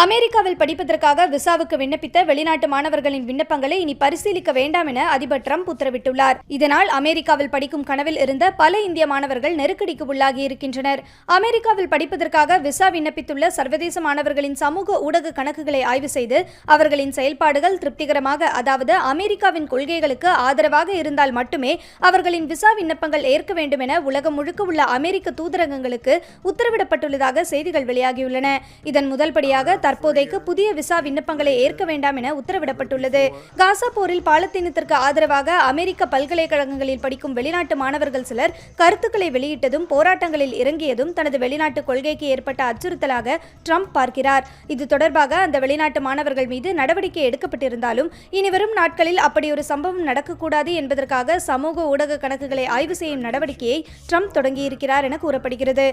அமெரிக்காவில் படிப்பதற்காக விசாவுக்கு விண்ணப்பித்த வெளிநாட்டு மாணவர்களின் விண்ணப்பங்களை இனி பரிசீலிக்க வேண்டாம் என அதிபர் ட்ரம்ப் உத்தரவிட்டுள்ளார். இதனால் அமெரிக்காவில் படிக்கும் கனவில் இருந்த பல இந்திய மாணவர்கள் நெருக்கடிக்கு உள்ளாகி இருக்கின்றனர். அமெரிக்காவில் படிப்பதற்காக விசா விண்ணப்பித்துள்ள சர்வதேச மாணவர்களின் சமூக ஊடக கணக்குகளை ஆய்வு செய்து அவர்களின் செயல்பாடுகள் திருப்திகரமாக அதாவது அமெரிக்காவின் கொள்கைகளுக்கு ஆதரவாக இருந்தால் மட்டுமே அவர்களின் விசா விண்ணப்பங்கள் ஏற்க வேண்டும் என உலகம் முழுக்க உள்ள அமெரிக்க தூதரகங்களுக்கு உத்தரவிடப்பட்டுள்ளதாக செய்திகள் வெளியாகியுள்ளன. இதன் முதல்படியாக தற்போதைக்கு புதிய விசா விண்ணப்பங்களை ஏற்க வேண்டாம் என உத்தரவிடப்பட்டுள்ளது. காசா போரில் பாலத்தீனத்திற்கு ஆதரவாக அமெரிக்க பல்கலைக்கழகங்களில் படிக்கும் வெளிநாட்டு மாணவர்கள் சிலர் கருத்துக்களை வெளியிட்டதும் போராட்டங்களில் இறங்கியதும் தனது வெளிநாட்டு கொள்கைக்கு ஏற்பட்ட அச்சுறுத்தலாக ட்ரம்ப் பார்க்கிறார். இது தொடர்பாக அந்த வெளிநாட்டு மாணவர்கள் மீது நடவடிக்கை எடுக்கப்பட்டிருந்தாலும் இனிவரும் நாட்களில் அப்படி ஒரு சம்பவம் நடக்கக்கூடாது என்பதற்காக சமூக ஊடக கணக்குகளை ஆய்வு செய்யும் நடவடிக்கையை ட்ரம்ப் தொடங்கியிருக்கிறார் என கூறப்படுகிறது.